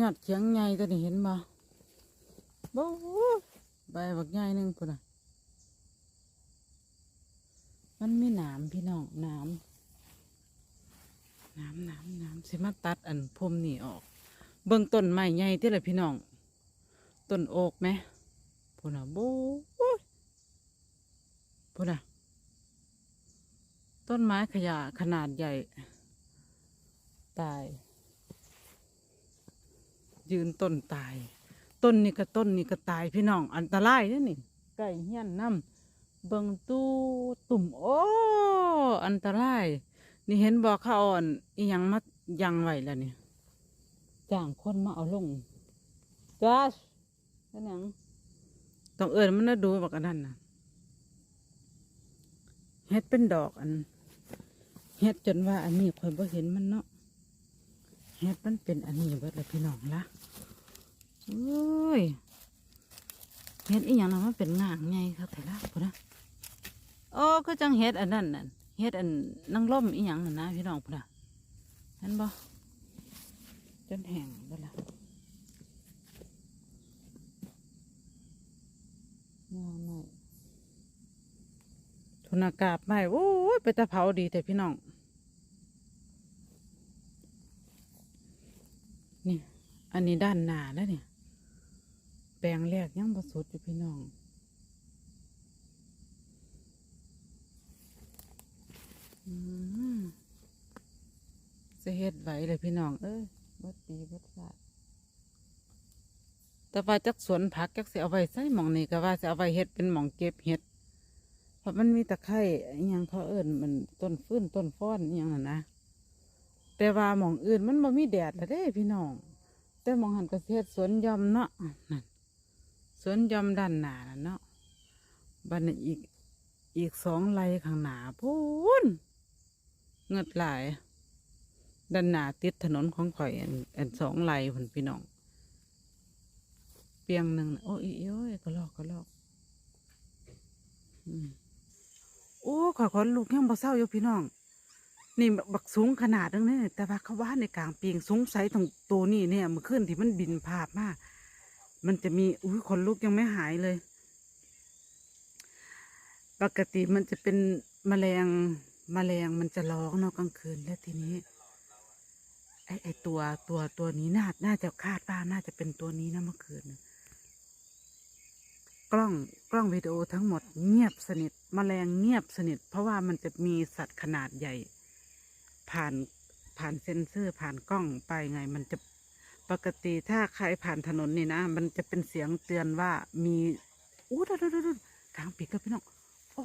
ยอดเขียงใหญ่ตัวนี้เห็นบ่บ่ใบบักใหญ่หนึงพุ่นน่ะ มันมีหนามพี่น้องหนามหนามหนามหนามสิมาตัดอันพรมนี่ออก เบิ่งต้นไม้ใหญ่ที่ละพี่น้องต้นโอกไหมพุ่นน่ะโบ้ยพุ่นน่ะ ต้นไม้ขยะขนาดใหญ่ ตาย ยืนต้นตาย ต้นนี่ก็ต้นนี่ก็ตายพี่น้องอันตรายเด้อนี่ไก่เฮี้ยนน้ำเบิงตู้ตุ่มโอ้อันตราย นี่เห็นบอกเขาอ่อนอียังมายังไหวแล้วนี่จ้างคนมาเอาลงจ้าชเป็นยังต้องเอิญมันน่าดูบักอันนั้นนะเฮ็ดเป็นดอกอันเฮ็ดจนว่าอันนี้คอยบ่เห็นมันเนาะ เฮ็ดมันเป็นอันนี้เบิดเลยพี่น้องละโอ้ยเฮ็ดอีหยังนะมันเป็นง่างไงครับแต่ละพุ่นนะโอ้ก็จังเฮ็ดอันนั้นน่ะเฮ็ดอันนั่งล่มอีหยังน่ะนะพี่น้องพุ่นนะเห็นบ่จนแห้งเบิดละงาหน่อยทุนอากาศไม่โอ้ยไปตะเผาดีแต่พี่น้อง นี่ อันนี้ด้านหน้าแล้วเนี่ย แปลงแรกยังประสุดอยู่พี่น้อง อืมจะเฮ็ดไหวเลยพี่น้อง เอ้ยบัดปีบัดสาดแต่ว่าจักสวนผักจักสิเอาไว้ใส่หมองนี่ก็ว่าจะเอาไว้เฮ็ดเป็นหมองเก็บเห็ด เพราะมันมีตะไคร้อหยังเขาเอิ้นมันต้นฟื้นต้นฟ้อนอหยังน่ะนะ แต่ว่าหมองอื่นมันบ่มีแดดละเด้พี่น้อง แต่หมองหันกระเทศสวนยอมเนาะนั่นสวนยอมด้านหน้าน่ะเนาะบันอีกอีกสองไร่ข้างหน้าพูนเงิดหลายด้านหน้าติดถนนของข่อยอันอันสองไร่พุ่นพี่น้อง เปียงหนึ่งโอ้ยโอ้ยก็ลอกก็ลอกอืมโอ้ข่อยขนลูกยังบ่เศร้าอยู่พี่น้อง นี่บักสูงขนาดนึงเนี่ยแต่ว่าเขาว่าในกลางปีงสงสัยตรงตัวนี้เนี่ยเมื่อคืนที่มันบินผ่านมามันจะมีอุ้ยขนลุกยังไม่หายเลย ปกติมันจะเป็นแมลงแมลงมันจะร้องเนาะกลางคืนแล้วทีนี้ไอไอตัวตัวตัวนี้น่าน่าจะคาดว่าน่าจะเป็นตัวนี้นะเมื่อคืนกล้องกล้องวิดีโอทั้งหมดเงียบสนิทแมลงเงียบสนิท เพราะว่ามันจะมีสัตว์ขนาดใหญ่ ผ่านผ่านเซ็นเซอร์ผ่านกล้องไปไง มันจะปกติถ้าใครผ่านถนนนี่นะ มันจะเป็นเสียงเตือนว่ามีอู้ดูดูดูดูกลางปีกกับพี่น้องโอ้